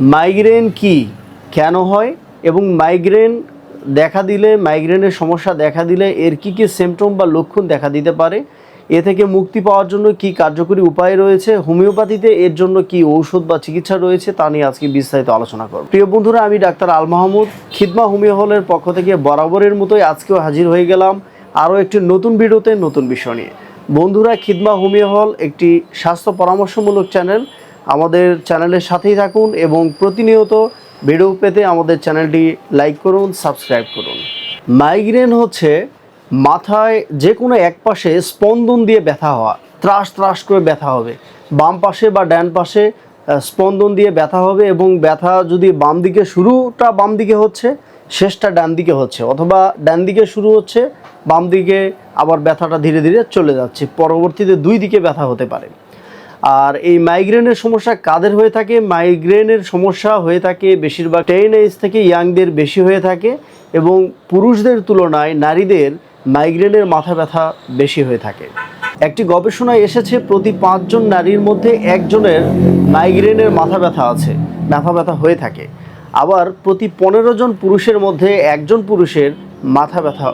Migraine কি? কেন হয়? এবং মাইগ্রেন দেখা দিলে, মাইগ্রেনের সমস্যা দেখা দিলে এর কি কি সিমটম বা লক্ষণ দেখা দিতে পারে? এ থেকে মুক্তি পাওয়ার জন্য কি কার্যকরী উপায় রয়েছে? হোমিওপ্যাথিতে এর জন্য কি ঔষধ বা চিকিৎসা রয়েছে? তা নিয়ে আজকে বিস্তারিত আলোচনা করব। প্রিয় বন্ধুরা, আমি ডাক্তার আল মাহমুদ, খিদমা হোমিও হলের পক্ষ থেকে বরাবরের মতোই আজকেও হাজির হয়ে গেলাম আরও একটি নতুন ভিডিওতে নতুন বিষয় নিয়ে। বন্ধুরা, খিদমা হোমিও হল একটি স্বাস্থ্য পরামর্শমূলক চ্যানেল। আমাদের চ্যানেলের সাথেই থাকুন এবং প্রতিনিয়ত ভিডিও পেতে আমাদের চ্যানেলটি লাইক করুন, সাবস্ক্রাইব করুন। মাইগ্রেন হচ্ছে মাথায় যে কোনো এক পাশে স্পন্দন দিয়ে ব্যথা হওয়া, ত্রাস ত্রাস করে ব্যথা হবে। বাম পাশে বা ডান পাশে স্পন্দন দিয়ে ব্যথা হবে এবং ব্যথা যদি বাম দিকে শুরুটা বাম দিকে হচ্ছে, শেষটা ডান দিকে হচ্ছে অথবা ডান দিকে শুরু হচ্ছে, বাম দিকে আবার ব্যথাটা ধীরে ধীরে চলে যাচ্ছে। পরবর্তীতে দুই দিকে ব্যথা হতে পারে। আর এই মাইগ্রেনের সমস্যা কাদের হয়ে থাকে? মাইগ্রেনের সমস্যা হয়ে থাকে বেশিরভাগ টেন এজ থেকে ইয়াংদের বেশি হয়ে থাকে এবং পুরুষদের তুলনায় নারীদের মাইগ্রেনের মাথা ব্যথা বেশি হয়ে থাকে। একটি গবেষণায় এসেছে প্রতি পাঁচজন নারীর মধ্যে একজনের মাইগ্রেনের মাথা ব্যথা আছে, মাথা ব্যথা হয়ে থাকে। আবার প্রতি পনেরো জন পুরুষের মধ্যে একজন পুরুষের মাথা ব্যথা,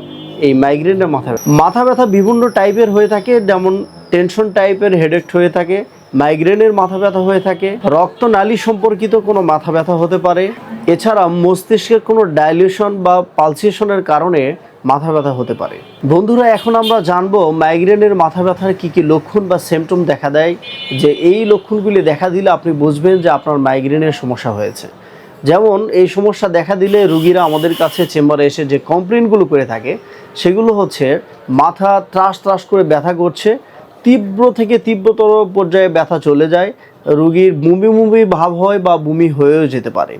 এই মাইগ্রেনের মাথা ব্যথা। মাথা ব্যথা বিভিন্ন টাইপের হয়ে থাকে, যেমন টেনশন টাইপের হেডেক হয়ে থাকে মাইগ্রেনের মাথা ব্যথা হয়ে থাকে। রক্তনালী সম্পর্কিত কোনো মাথা ব্যথা হতে পারে। এছাড়া মস্তিষ্কের কোনো ডাইলিউশন বা পালসেশনের কারণে মাথা ব্যথা হতে পারে। বন্ধুরা, এখন আমরা জানব মাইগ্রেনের মাথা ব্যথার কী কী লক্ষণ বা সিমটম দেখা দেয়। যে এই লক্ষণগুলি দেখা দিলে আপনি বুঝবেন যে আপনার মাইগ্রেনের সমস্যা হয়েছে। যেমন, এই সমস্যা দেখা দিলে রুগীরা আমাদের কাছে চেম্বারে এসে যে কমপ্লেনগুলো করে থাকে, সেগুলো হচ্ছে মাথা ত্রাস ত্রাস করে ব্যথা করছে তীব্র থেকে তীব্রতর পর্যায়ে ব্যথা চলে যায়। রুগীর বমি বমি ভাব হয় বা বমি হয়েও যেতে পারে।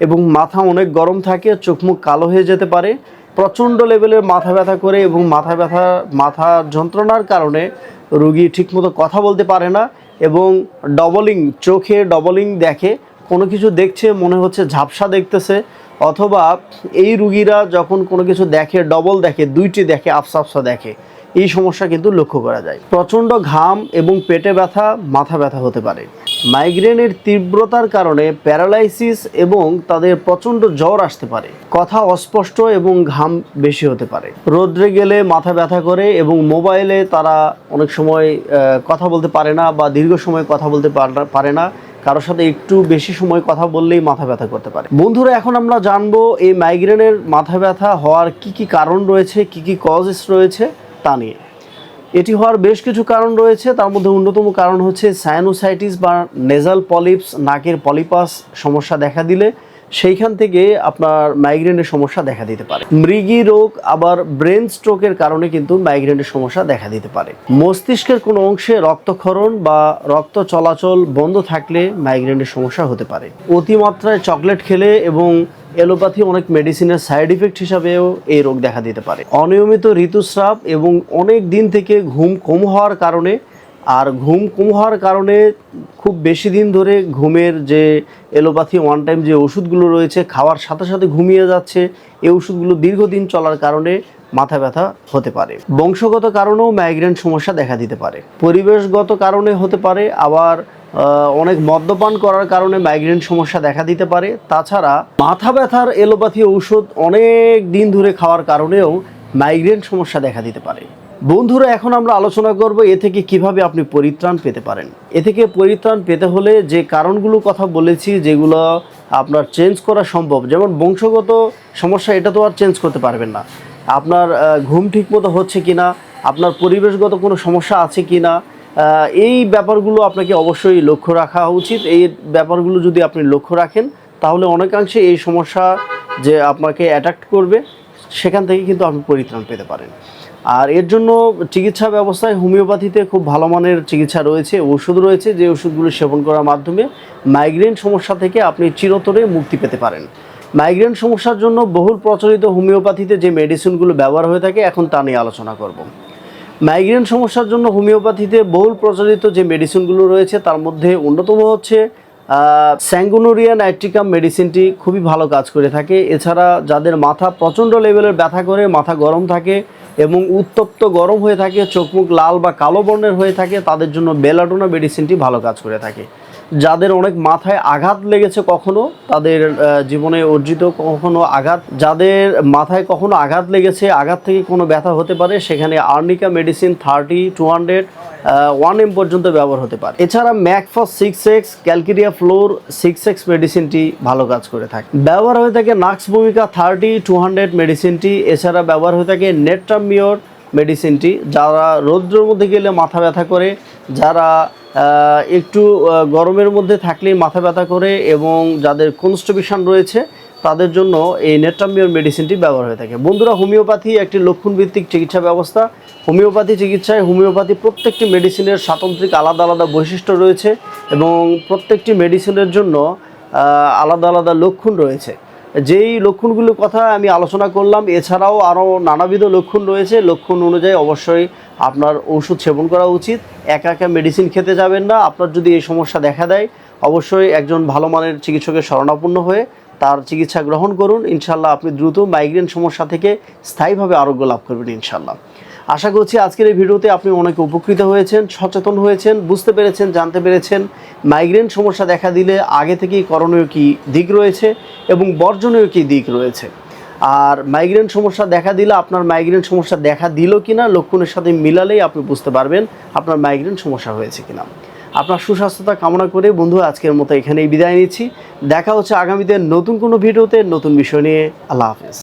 এবং মাথা অনেক গরম থাকে, চোখ মুখ কালো হয়ে যেতে পারে। প্রচণ্ড লেভেলের মাথা ব্যথা করে এবং মাথা ব্যথা, মাথা যন্ত্রণার কারণে রুগী ঠিকমতো কথা বলতে পারে না এবং ডবলিং, চোখে ডবলিং দেখে, কোনো কিছু দেখছে, মনে হচ্ছে ঝাপসা দেখতেছে। অথবা এই রুগীরা যখন কোনো কিছু দেখে, ডবল দেখে, দুইটি দেখে আফসা আফসা দেখে। এই সমস্যা কিন্তু লক্ষ্য করা যায়। প্রচণ্ড ঘাম এবং পেটে ব্যথা, মাথা ব্যথা হতে পারে। মাইগ্রেনের তীব্রতার কারণে প্যারালাইসিস এবং তাদের প্রচণ্ড জ্বর আসতে পারে। কথা অস্পষ্ট এবং ঘাম বেশি হতে পারে। রোদ্রে গেলে মাথা ব্যথা করে এবং মোবাইলে তারা অনেক সময় কথা বলতে পারে না বা দীর্ঘ সময় কথা বলতে পার- না। কারোর সাথে একটু বেশি সময় কথা বললেই মাথা ব্যথা করতে পারে। বন্ধুরা, এখন আমরা জানব এই মাইগ্রেনের মাথা ব্যথা হওয়ার কি কি কারণ রয়েছে, কি কি কজেস রয়েছে। তা নিয়ে। এটি হওয়ার বেশ কিছু কারণ রয়েছে। তার মধ্যে অন্যতম কারণ হচ্ছে সায়ানোসাইটিস বা নেজাল পলিপস নাকের পলিপাস সমস্যা দেখা দিলে সেইখান থেকে আপনার মাইগ্রেনের সমস্যা দেখা দিতে পারে। মৃগী রোগ, আবার ব্রেন স্ট্রোকের কারণে কিন্তু মাইগ্রেনের সমস্যা দেখা দিতে পারে। মস্তিষ্কের কোনো অংশে রক্তক্ষরণ বা রক্ত চলাচল বন্ধ থাকলে মাইগ্রেনের সমস্যা হতে পারে। অতিমাত্রায় চকলেট খেলে এবং এলোপ্যাথি অনেক মেডিসিনের সাইড ইফেক্ট হিসাবেও এই রোগ দেখা দিতে পারে। অনিয়মিত ঋতুস্রাব এবং অনেক দিন থেকে ঘুম কম হওয়ার কারণে আর ঘুম কম হওয়ার কারণে খুব বেশি দিন ধরে ঘুমের যে এলোপ্যাথি ওয়ান টাইম যে ওষুধগুলো রয়েছে, খাওয়ার সাথে সাথে ঘুমিয়ে যাচ্ছে, এই ওষুধগুলো দীর্ঘদিন চলার কারণে মাথা ব্যথা হতে পারে। বংশগত কারণেও মাইগ্রেন সমস্যা দেখা দিতে পারে। পরিবেশগত কারণে হতে পারে, আবার অনেক মদ্যপান করার কারণে মাইগ্রেন সমস্যা দেখা দিতে পারে। তাছাড়া মাথা ব্যথার এলোপ্যাথি ঔষধ অনেক দিন ধরে খাওয়ার কারণেও মাইগ্রেন সমস্যা দেখা দিতে পারে। বন্ধুরা এখন আমরা আলোচনা করব এ থেকে কীভাবে আপনি পরিত্রাণ পেতে পারেন। এ থেকে পরিত্রাণ পেতে হলে যে কারণগুলো কথা বলেছি যেগুলো আপনার চেঞ্জ করা সম্ভব যেমন বংশগত সমস্যা এটা তো আর চেঞ্জ করতে পারবেন না। আপনার ঘুম ঠিকমতো হচ্ছে কিনা আপনার পরিবেশগত কোনো সমস্যা আছে কিনা আহ, এই ব্যাপারগুলো আপনাকে অবশ্যই লক্ষ্য রাখা উচিত। এই ব্যাপারগুলো যদি আপনি লক্ষ্য রাখেন, তাহলে অনেকাংশে এই সমস্যা যে আপনাকে অ্যাট্রাক্ট করবে, সেখান থেকে কিন্তু আপনি পরিত্রাণ পেতে পারেন। আর এর জন্য চিকিৎসা ব্যবস্থায় হোমিওপ্যাথিতে খুব ভালো মানের চিকিৎসা রয়েছে, ওষুধ রয়েছে, যে ওষুধগুলো সেবন করার মাধ্যমে মাইগ্রেন সমস্যা থেকে আপনি চিরতরে মুক্তি পেতে পারেন। মাইগ্রেন সমস্যার জন্য বহুল প্রচলিত হোমিওপ্যাথিতে যে মেডিসিনগুলো ব্যবহার হয়ে থাকে, এখন তা নিয়ে আলোচনা করব। মাইগ্রেন সমস্যার জন্য হোমিওপ্যাথিতে বহুল প্রচলিত যে মেডিসিনগুলো রয়েছে, তার মধ্যে অন্যতম হচ্ছে স্যাঙ্গুনোরিয়া নাইট্রিকাম মেডিসিনটি খুবই ভালো কাজ করে থাকে। এছাড়া যাদের মাথা প্রচণ্ড লেভেলের ব্যথা করে, মাথা গরম থাকে এবং উত্তপ্ত গরম হয়ে থাকে, চোখ মুখ লাল বা কালো বর্ণের হয়ে থাকে, তাদের জন্য বেলাডোনা মেডিসিনটি ভালো কাজ করে থাকে। যাদের অনেক মাথায় আঘাত লেগেছে কখনো, তাদের জীবনে অর্জিত কখনো আঘাত, যাদের মাথায় কখনো আঘাত লেগেছে, আঘাত থেকে কোনো ব্যথা হতে পারে, সেখানে arnica medicine thirty two hundred one M পর্যন্ত ব্যবহার হতে পারে। এছাড়া mag phos six X, calcarea fluor six X মেডিসিনটি ভালো কাজ করে থাকে। ব্যবহার হয়ে থাকে নাক্স ভূমিকা থার্টি টু হান্ড্রেড মেডিসিনটি, এছাড়া ব্যবহার হয়ে থাকে নেট্রামিওর মেডিসিনটি, যারা রৌদ্রের মধ্যে গেলে মাথা ব্যথা করে, যারা একটু গরমের মধ্যে থাকলেই মাথা ব্যথা করে এবং যাদের কনস্টিপেশন রয়েছে, তাদের জন্য এই নেট্রামিওর মেডিসিনটি ব্যবহার হয়ে থাকে। বন্ধুরা, হোমিওপ্যাথি একটি লক্ষণভিত্তিক চিকিৎসা ব্যবস্থা। হোমিওপ্যাথি চিকিৎসায় হোমিওপ্যাথি প্রত্যেকটি মেডিসিনের স্বাতন্ত্রিক আলাদা আলাদা বৈশিষ্ট্য রয়েছে এবং প্রত্যেকটি মেডিসিনের জন্য আলাদা আলাদা লক্ষণ রয়েছে। যেই লক্ষণগুলোর কথা আমি আলোচনা করলাম, এছাড়াও আরও নানাবিধ লক্ষণ রয়েছে। লক্ষণ অনুযায়ী অবশ্যই আপনার ওষুধ সেবন করা উচিত। একা একা মেডিসিন খেতে যাবেন না। আপনার যদি এই সমস্যা দেখা দেয়, অবশ্যই একজন ভালো মানের চিকিৎসকের শরণাপন্ন হয়ে তার চিকিৎসা গ্রহণ করুন। ইনশাল্লাহ আপনি দ্রুত মাইগ্রেন সমস্যা থেকে স্থায়ীভাবে আরোগ্য লাভ করবেন ইনশাল্লাহ। আশা করছি আজকের এই ভিডিওতে আপনি অনেক উপকৃত হয়েছেন, সচেতন হয়েছেন, বুঝতে পেরেছেন, জানতে পেরেছেন। মাইগ্রেন সমস্যা দেখা দিলে আগে থেকেই করণীয় কী দিক রয়েছে এবং বর্জনীয় কী দিক রয়েছে? আর মাইগ্রেন সমস্যা দেখা দিলে আপনার মাইগ্রেন সমস্যা দেখা দিল কিনা, লক্ষণের সাথে মিলালেই আপনি বুঝতে পারবেন আপনার মাইগ্রেন সমস্যা হয়েছে কিনা। আপনার সুস্বাস্থ্যতা কামনা করে বন্ধু, আজকের মতো এখানেই বিদায় নিচ্ছি। দেখা হচ্ছে আগামীতে নতুন কোনো ভিডিওতে, নতুন বিষয় নিয়ে। আল্লাহ হাফেজ।